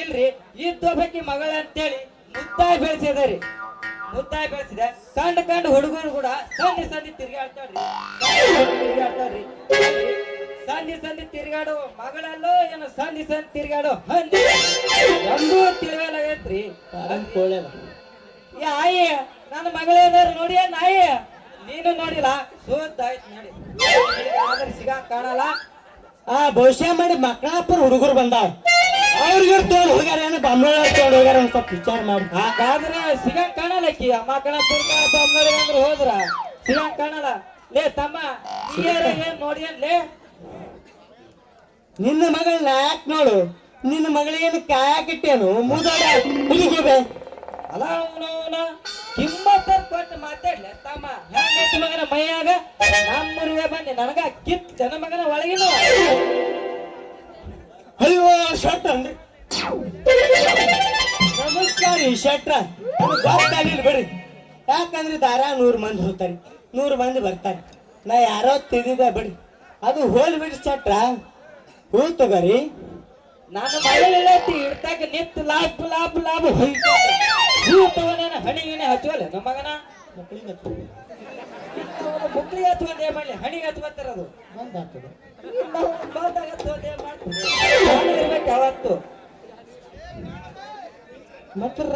ಇಲ್ರಿ ಇದ್ದೊಬ್ಬಕಿ ಮಗಳ ಅಂತೇಳಿ ಮುದ್ದಾಯಿ ಬೆಳೆಸಿದರಿ. ಮುದ್ದಾಯಿ ಬೆಳೆಸಿದೆ. ಕಂಡು ಕಂಡ ಹುಡುಗರು ಕೂಡ ಸಂಧಿ ಸಂಧಿ ತಿರ್ಗಾಡ್ತಾಳ್ರಿ. ತಿರುಗಾಡ್ತಾಳ್ರಿ. ಸಂಧಿ ಸಂಧಿ ತಿರ್ಗಾಡು ಮಗಳಲ್ಲೋ ಏನು ಸಂಧಿ ಸಂಧಿ ತಿರ್ಗಾಡು ಹಂದಿ? ಒಂದೂ ತಿಳಿವಲ್ಲಾಗೈತ್ರಿ ಆಯಿ ನನ್ನ ಮಗಳೇನಾರು ನೋಡಿ ನಾಯಿ ನೀನು ನೋಡಿಲ್ಲ ಸೋತಾಯ್ತು ನೋಡಿ. ಆದ್ರೆ ಸಿಗ ಕಾಣಲ್ಲ. ಆ ಭವಿಷ್ಯ ಮಾಡಿ ಮಕ್ಕಳಪ್ಪರ ಹುಡುಗರು ಬಂದಾವ ಅವ್ರಿಗೆ ತಗೊಂಡು ಹೋಗ್ಯಾರ ಏನು ಬಮ್ಮಳ ತಗೊಂಡು ಹೋಗ್ಯಾರ ಒಂದ್ ಸ್ವಲ್ಪ ವಿಚಾರ ಮಾಡಿ. ಹಾಗಾದ್ರೆ ಸಿಗಂಗ್ ಕಾಣಲ್ಲ ಅಕ್ಕಿ ಮಕ್ಕಳ ಪುರ್ಕ ಬೊಮ್ಮಳಿ ಅಂದ್ರೆ ಹೋದ್ರ? ಸಿಗಂಗ್ ಕಾಣಲ್ಲ. ಲೇ ತಮ್ಮ ಏನ್ ನೋಡಿ ಲೇ. ನಿನ್ನ ಮಗಳನ್ನ ಯಾಕೆ ನೋಡು. ನಿನ್ನ ಮಗಳೇನು ಕಾಯಾಕಿಟ್ಟೇನು? ಮುದೋಡ ಹುಡುಗಬೆ ಅಲ್ಲ ಅವನವನ. ಕಿಮ್ಮತ್ತ ಕೊಟ್ಟು ಮಾತಾಡ್ಲೆ ತಮ್ಮ ಹೆಂಗೈತಿ ಮಗನ ಮೈಯಾಗ? ನಮ್ಮೂರಿಗೆ ಬನ್ನಿ ನನಗ ಕಿತ್ ಜನ ಮಗನ ಒಳಗಿನ ಅಯ್ಯೋ ಶರ್ಟ್ ಅಂದ್ರಿ? ನಮಸ್ಕಾರ ಶೆಟ್ರ. ಗೊತ್ತಾಗಿಲ್ಲ ಬಿಡ್ರಿ. ಯಾಕಂದ್ರೆ ದಾರ ನೂರು ಮಂದಿ ಹೋಗ್ತಾರೆ ನೂರು ಮಂದಿ ಬರ್ತಾರೆ. ನಾ ಯಾರೋ ತಿಳಿದ ಬಿಡಿ ಅದು ಹೋಲ್ ಬಿಡಿ ಶೆಟ್ರ. ಹೂ ತಗೋರಿ. ನಾನು ಮಳೆ ಇಡ್ತಾಗ ನಿತ್ ಲಾಭ ಲಾಭ ಲಾಭ ಹೋಯ್ತು. ಹೂ ತಗೊಂಡೇನ ಹಣಿಗಿನೇ ಹಚ್ಚುವಲ್ಲ ನಮ್ಮ ಮಗನ? ಮಕ್ಕಳಿಗೆ ಮಕ್ಕಳಿಗೆ ಹಚ್ಚುವಂತ ಏನ್ ಮಾಡ್ಲಿ? ಹಣಿಗೆ ಹತ್ಕೊತಾರದು ಯಾವತ್ತು? ಮತ್ರ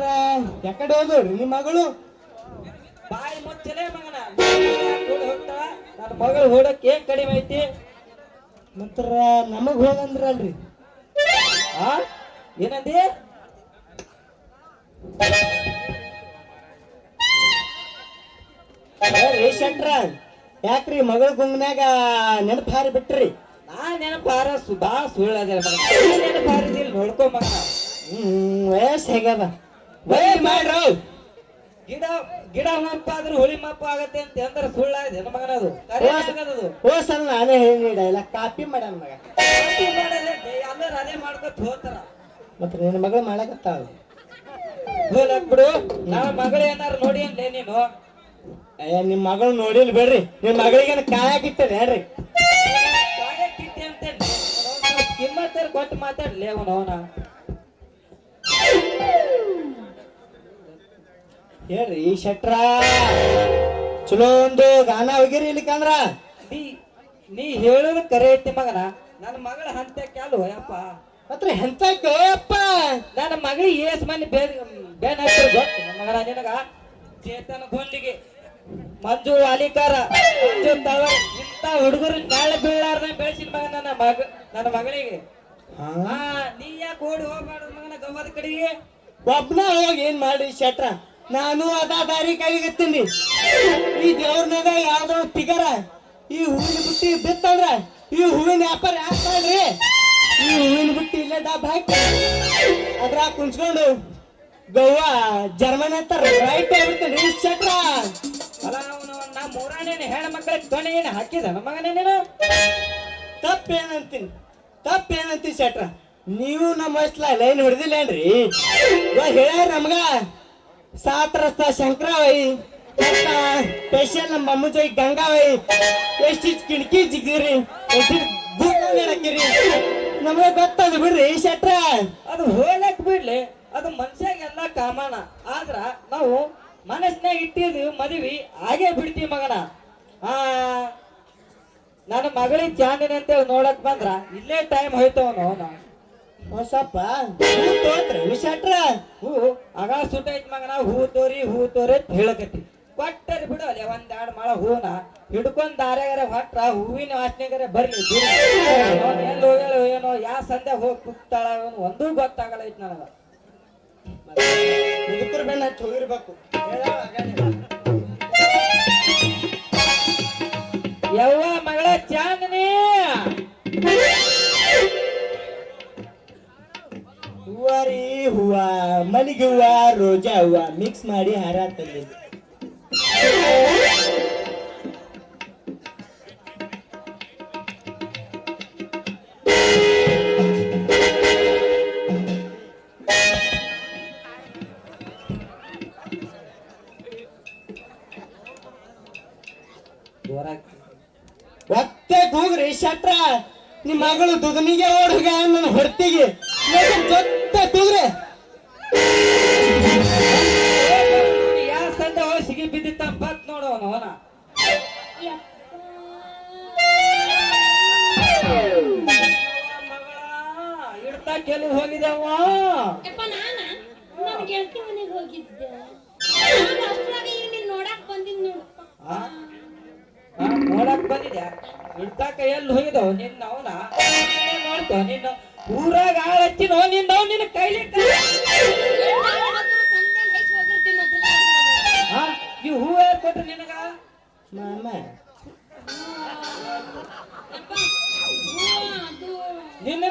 ಯಾಕಡೆ ಹೋದ್ರಿ ನಿಮ್ಮ ಮಗಳು? ಬಾಯಿ ಮುಚ್ಚಲೇ ಮಗನ. ಕೂಡ ಹೋಗ್ತಾಳ ನನ್ನ ಮಗಳು ಓಡಕ್ ಏನ್ ಕಡಿಮೆ ಐತಿ? ಮತ್ರ ನಮಗ್ ಹೋಗಂದ್ರಲ್ರಿ. ಆ? ಏನಂದಿ? ಶೆಟ್ರ ಯಾಕ್ರಿ ಮಗಳ ಗುಂಗ್ನಾಗ ನೆನಪು ಹಾರಿ ಬಿಟ್ರಿ? ನಾ ನೆನಪಾರ ಸು ಬಾ ಸುಳ್ಳು ಅದೇ ಮಗನ ನೆನಪಾರಿದಿಲ್ಲ ನೋಡ್ಕೊ ಮಗನ ಹ್ಮ್ ವಯಸ್ಸು ಹೇಗದ? ವಯಸ್ಸು ಮಾಡ್ರು ಗಿಡ ಗಿಡ ಮಪ್ಪ ಆದ್ರೆ ಹುಳಿ ಮಪ್ಪ ಆಗತ್ತೆ ಅಂತ ಸುಳ್ಳಾಗಿದೆ ಅದು. ಕರೆ ಆಗದದು ಹೋಸಲ ನಾನೇ ಹೇಳಿಡ ಇಲ್ಲ ಕಾಪಿ ಮಾಡ್ಯಾನ ಮಗ. ಎಲ್ಲರೂ ಅದೇ ಮಾಡ್ಕೊತ ಹೋಗ್ತಾರ ಮತ್ತೆ ನಿನ್ನ ಮಗಳು ಮಾಡಕತ್ತಾಳ? ಹೋಲಕ್ ಬಿಡು. ನನ್ನ ಮಗಳು ಏನಾರು ನೋಡಿ ಅನ್ಲೇ ನೀನು. ಅಯ್ಯ ನಿಮ್ ಮಗಳು ನೋಡಿಲ್ ಬಿಡ್ರಿ. ನಿಮ್ ಮಗಳಿಗೇನ ಕಾಯಾಗಿಟ್ಟದೆ ಹೇಳ್ರಿ. ಕಿಮ್ಮತ್ತರ್ ಕೊಟ್ಟು ಮಾತಾಡ್ಲಿ ಅವನ ಅವನ. ಹೇಳ್ರಿ ಶೆಟ್ರ. ಚಲೋ ಒಂದು ಗಾನ ಹೋಗಿರಿ ಇಲ್ಲಿಕಂದ್ರ ನೀ ನೀ ಹೇಳೋದು ಕರೆ ಐತಿ ಮಗನ. ನನ್ನ ಮಗಳ ಹಂತ ಕ್ಯಾಲು ಯಪ್ಪ ಅತ್ರ ಎಂತ ಅಪ್ಪ. ನನ್ನ ಮಗಳಿಗೆ ಏಸ್ ಮಂದಿ ಬೇನ್ ಹಾಕ್ತಾರೆ ಗೊತ್ತು ಮಗನ ನಿನಗ ಚೇತನ ಗೊಂದಿಗೆ ಮಂಜು ಅಲಿಕಾರ ಮಂಜು ತಳವಾರ ಇಂಥ ಹುಡುಗರು ನಾಳೆ ಬೀಳಾರ್ದ ಬೆಳೆಸಿನ ಮಗ ನನ್ನ ಮಗ ನನ್ನ ಮಗಳಿಗೆ. ಹಾ? ಹಾ ನೀ ಯಾಕೆ ಓಡಿ ಹೋಗ್ಬಾರ್ದು ಮಗನ ಗವ್ವದ ಕಡೆಗೆ? ಒಬ್ನ ಹೋಗಿ ಏನ್ ಮಾಡಿ ಶೆಟ್ರ? ನಾನು ಅದ ದಾರಿ ಕೈಗತ್ತೀನಿ ಈ ದೇವ್ರನಾಗ ಯಾವ್ದೋ ಪಿಗರ ಈ ಹೂವಿನ ಬುಟ್ಟಿ ಬಿತ್ತಂದ್ರ ಈ ಹೂವಿನ ವ್ಯಾಪಾರ ಯಾಕೆ ಮಾಡ್ರಿ? ಈ ಹೂವಿನ ಬುಟ್ಟಿ ಇಲ್ಲೇ ಡಬ್ಬ ಹಾಕಿ. ಅದ್ರ ಕುಂಚ್ಕೊಂಡು ಗೋವಾ, ಜರ್ಮನ್ ಅಂತಾರ ರೈಟ್ ರೀ ಶೆಟ್ರ ಅಲ್ಲ, ಅವನು ನಮ್ಮ ಮೂರಾನೇನೆ ಹೆಣ್ಣು ಮಕ್ಕಳಿಗೆ ತೊನೆ ಏನು ಹಾಕಿದ? ನಮ್ಮ ಮಗನೇ ನೀನು ತಪ್ಪೇನಂತೀನಿ ತಪ್ಪೇನಂತೀನಿ ಶೆಟ್ರ. ನೀವು ನಮ್ಮ ವಯಸ್ಸಲ್ಲ ಲೈನ್ ಹೊಡೆದಿಲ್ಲೇನ್ರಿ ಹೇಳ್ಯಾರ ನಮ್ಗ ಸಾತ್ ರಸ್ತ ಶಂಕರಾವೈ ಸ್ಪೆಷಲ್ ನಮ್ಮ ಅಮ್ಮಜೋಯ್ ಗಂಗಾವೈ, ಎಷ್ಟು ಕಿಣಕಿ ಜಿಗಿರಿ ಎಷ್ಟು ಹಾಕಿರಿ ನಮಗೆ ಗೊತ್ತದ ಬಿಡ್ರಿ ಶೆಟ್ರ. ಅದು ಹೋಲಕ್ ಬಿಡ್ಲಿ ಅದು ಮನುಷ್ಯಾಗೆಲ್ಲ ಕಾಮನ. ಆದ್ರ ನಾವು ಮನಸ್ನಾಗ ಇಟ್ಟಿದ್ವಿ ಮದುವೆ ಹಾಗೆ ಬಿಡ್ತೀವಿ ಮಗನ. ಆ ನನ್ನ ಮಗಳಿಗೆ ಚಾಂದಿನಿ ಅಂತೇಳಿ ನೋಡಕ್ ಬಂದ್ರ ಇಲ್ಲೇ ಟೈಮ್ ಹೋಯ್ತವನು ಅವನು. ಹೊಸಪ್ಪ ತೋತ್ರಿ ಶೆಟ್ರ. ಹೂ ಆಗ ಸುಟ್ಟೈತ್ ಮಗನ ಹೂ ತೋರಿ ಹೂ ತೋರಿ ಅಂತ ಹೇಳಕತ್ತಿ. ಕೊಟ್ಟರಿ ಬಿಡು ಅಲ್ಲಿ ಒಂದ್ ಎರಡು ಮಾಳ ಹೂನ. ಹಿಡ್ಕೊಂಡ್ ದಾರ್ಯಾಗಾರ ಹೊಟ್ರ ಹೂವಿನ ವಾಸನೆಗಾರ ಬರ್ಲಿ. ಎಲ್ಲಿ ಹೋಗ್ಯಾಳ ಏನೋ ಯಾ ಸಂಧ್ಯಾಗ ಹೋಗಿ ಕುತ್ತಾಳ ಒಂದೂ ಗೊತ್ತಾಗಲ್ಲ ಐತ್ ನನಗ ಮುದುಕರು ಬೆನ್ನ ಹೋಗಿರ್ಬೇಕು. ಯವ್ವ ಮಗಳ ಚಾಂದನಿ! ಹೂವ ರೀ ಹೂವ ಮಲ್ಲಿಗೆ ಹೂವ ರೋಜಾ ಹೂವ ಮಿಕ್ಸ್ ಮಾಡಿ ಹಾರ ತಂದಿದ್ದು. ಒತ್ತೆ ಕೂಗ್ರಿ ಶಟ್ರ. ನಿಮ್ಮ ಮಗಳು ದುದನಿಗೆ ಓಡುಗ ನನ್ನ ಹೊರ್ತಿಗೆ. ಜೊತೆ ತುಗ್ರೆ. ನೋಡಕ್ ಬಂದಿದ್ಯಾ? ಇಡ್ತಾಕ ಎಲ್ಲಿ ಹೋಗಿದವ್ ನಿನ್ನ ಅವನ ನೋಡ್ತೋ ನಿನ್ನ ಊರಾಗ ಆಳ ಹಚ್ಚಿನೋ ನಿನ್ನ ಅವ್ ನಿನ್ನ ಕೈಲಿ ಈ ಹೂ ಯಾರು ಕೊಟ್ರು ನಿನಗ? ಮಾಮ. ನಿನ್ನ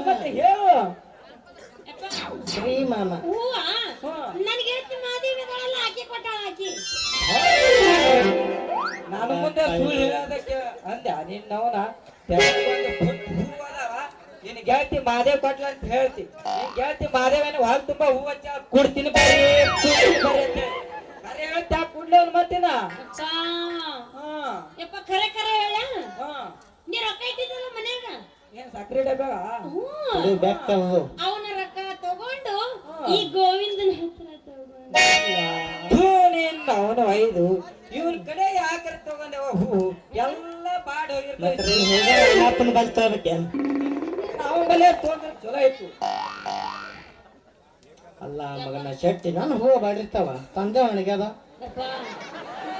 ಮತ್ತೆ ಹೇಳು. ಶ್ರೀ ಮಾಮ. ನನ್ ಮಾದೇವಿಗಳಲ್ಲ ಹಾಕಿ ಕೊಟ್ಟಾಳ ಆಕಿ. ನಾನು ಮುಂದೆ ಸುಳ್ಳು ಹೇಳೋದಕ್ಕೆ ಅಂದ ನಿನ್ನವನ ನಿನ್ನ ಗೆಳತಿ ಮಾದೇವ್ ಕೊಟ್ಲ ಅಂತ ಹೇಳ್ತಿ. ನಿನ್ ಗೆಳತಿ ಮಾದೇವನ ಹೊಲ ತುಂಬಾ ಹೂವ ಹಚ್ಚ ಕುಡ್ತೀನಿ ಬರ್ರಿ ಕೊಡ್ತೀನಿ ಬರ್ರಿ ಅಂತ ಹೇಳಿ. ಕರೆ ಹೇಳ್ತಿ ಆ ಕುಡ್ಲಿ ಅವ್ನು ಮತ್ತಿನ? ಅಪ್ಪ. ಹಾ. ಯಪ್ಪ ಖರೆ ಖರೆ ಹೇಳ. ಹಾ. ನೀ ರೊಕ್ಕ ಇಟ್ಟಿದ್ದಲ್ಲ ಮನ್ಯಾಗ? ಏನ್ ಸಕ್ರೆ ಡಬ್ಬ ಹ್ಞೂ. ಈ ಗೋವಿಂದನ ಹತ್ರ ತಗೊಂಡು ನಿನ್ನ ಅವನು ಐದು ಇವನ್ ಕಡೆ ಯಾಕರ ತಗೊಂಡೆವ ಹೂ ಎಲ್ಲ ಬಾಡ್ ಹೋಗಿರ್ತೈತಿ ಅಪ್ಪನ ಬಲ್ ತಗೋಬೇಕೇನ್ ನಾವು ಬಲೆ ತಗೊಂಡ್ರೆ ಚಲೋ ಇತ್ತು. ಅಲ್ಲ ಮಗನ ಶೆಟ್ಟಿ ನಾನು ಹೂ ಬಾಡಿರ್ತಾವ. ತಂದೆ ಅವನಿಗೆ ಅದ.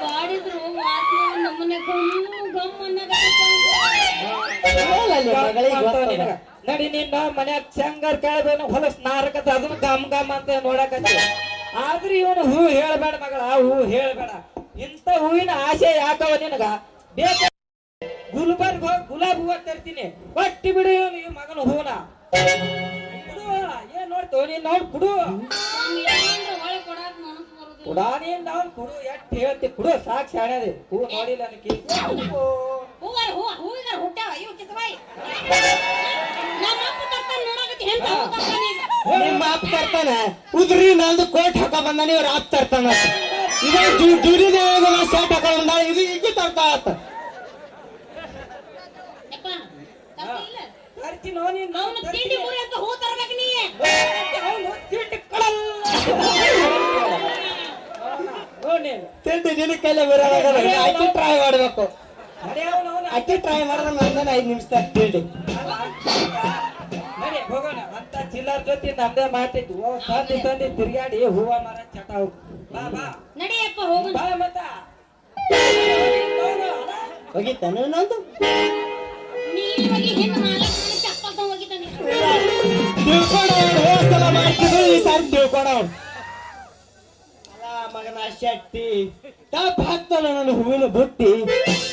ಬಾಡಿದ್ರು ವಾಸನೆ ನಮ್ಮನೆ ಗಮ್ ಗಮ್ ಅನ್ನಕತ್ತೈತೆ. ನಡಿ ನಿನ್ನ ಮನ್ಯಾಗ ಚಂಗರ್ ಕೇಳಬೇನು ಹೊಲಸ್ ನಾರಕತ್ತ ಅದನ್ನ ಗಮ್ ಗಮ್ ಅಂತ ನೋಡಕತ್ತಿ. ಆದ್ರೆ ಇವನು ಹೂ ಹೇಳ್ಬೇಡ ಮಗಳ ಹೂ ಹೇಳ್ಬೇಡ. ಇಂತ ಹೂವಿನ ಆಸೆ ಯಾಕವ ನಿನಗ? ಬೇಕ ಗುಲ್ಬರ್ಗ್ ಹೋಗಿ ಗುಲಾಬ್ ಹೂವ ತರ್ತೀನಿ. ಬಟ್ಟಿ ಬಿಡು ಇವನು ಈ ಮಗನ ಹೂನ ಕುಡು ಏನ್ ನೋಡ್ತೇವ ನೀನ್ ನೋಡ್ ಕುಡು. ಕುಡಾನೇನ್ ನಾವ್ ಕುಡು. ಎಟ್ ಹೇಳ್ತಿ ಕುಡು ಸಾಕ್ ಶಾಣದಿ ಹೂ ನೋಡಿಲ್ಲ ನನಗೆ ಹುಟ್ಟ್ಯಾವ ಇವು ಕಿಸಬಾಯಿ ನಮ್ಮ ಅಪ್ಪ ತರ್ತಾನ ನೋಡಕತ್ತಿ ಎಂತ ಹೂ ತರ್ತಾನ ಈಗ? ನಿಮ್ಮ ಅಪ್ಪ ತರ್ತಾನ ಉದ್ರಿ ನಂದು ಕೋಟ್ ಹಾಕ ಬಂದಾನ, ಇವ್ರ ಅಪ್ಪ ತರ್ತಾನ ಇದು ದುಡಿದ ಶರ್ಟ್ ಹಾಕೊಂಡ್ ಬಂದಾಳ ಇದು ಈಗ ತರ್ತಾಳತ್ತ ಯಪ್ಪ ತರ್ತಿಲ್ಲ ತರ್ತೀನೋ ನೀನ್ ಅವ್ನ ತಿಂಡಿ ಮುರಿ ಅಂತ ಹೂ ತರ್ಬೇಕು ನೀ ಅವ್ನು ತಿಂಡಿ ಕೊಡಲ್ಲ. ನೋಡ್ ನೀನು. ತಿಂಡಿ ನಿನ್ನ ಕೈಲೇ ಬರೋದಾಗಲ್ಲ ಅಕ್ಕಿ ಟ್ರೈ ಮಾಡ್ಬೇಕು ನಡಿ ಅವ್ನು ಅವ್ನು ಅಕ್ಕಿ ಟ್ರೈ ಮಾಡಿದ್ರೆ ನಂದನ ಐದು ನಿಮಿಷ ನಡಿ ಹೋಗೋಣ. ಅಂತ ಚಿಲ್ಲರ್ ಜೊತೆ ನಮ್ದೇ ಮಾಡ್ತಿದ್ವಿ ಓ ತಂದಿ ತಂದಿ ತಿರ್ಗಾಡಿ ಹೂವ ಮರ ಚಟ ಹೋಗ್. ಬಾ ಬಾ. ನಡಿಯಪ್ಪ ಹೋಗೋಣ. ಬಾ ಮತ್ತ. ಹೋಗಿತ್ತಾನು ನಂದು ಮಗನ ಶೆಟ್ಟಿ ಟಾಪ್ ಹಾಕ್ತಾನ ನನ್ನ ಹೂವಿನ ಬುಟ್ಟಿ. ಶೆಟ್ಟಿ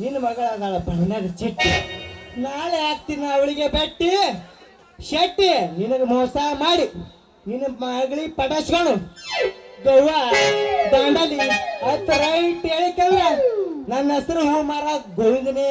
ನಿನ್ನ ಮಗಳದಾಳ ಬಣ್ಣದ ಚಟ್ಟಿ. ನಾಳೆ ಆಗ್ತೀನಿ ಅವಳಿಗೆ ಬೆಟ್ಟಿ. ಶೆಟ್ಟಿ, ನಿನಗೆ ಮೋಸ ಮಾಡಿ. ನಿನ್ನ ಮಗಳಿ ಪಟಾಸ್ಕೊಂಡು ಗೌವ ದಾಂಡಲಿ, ಹತ್ತು ರೈಟ್ ಹೇಳಿಕಂದ್ರ ನನ್ನ ಹೆಸರು ಹೂ ಮಾರ ಗೋವಿಂದನೇ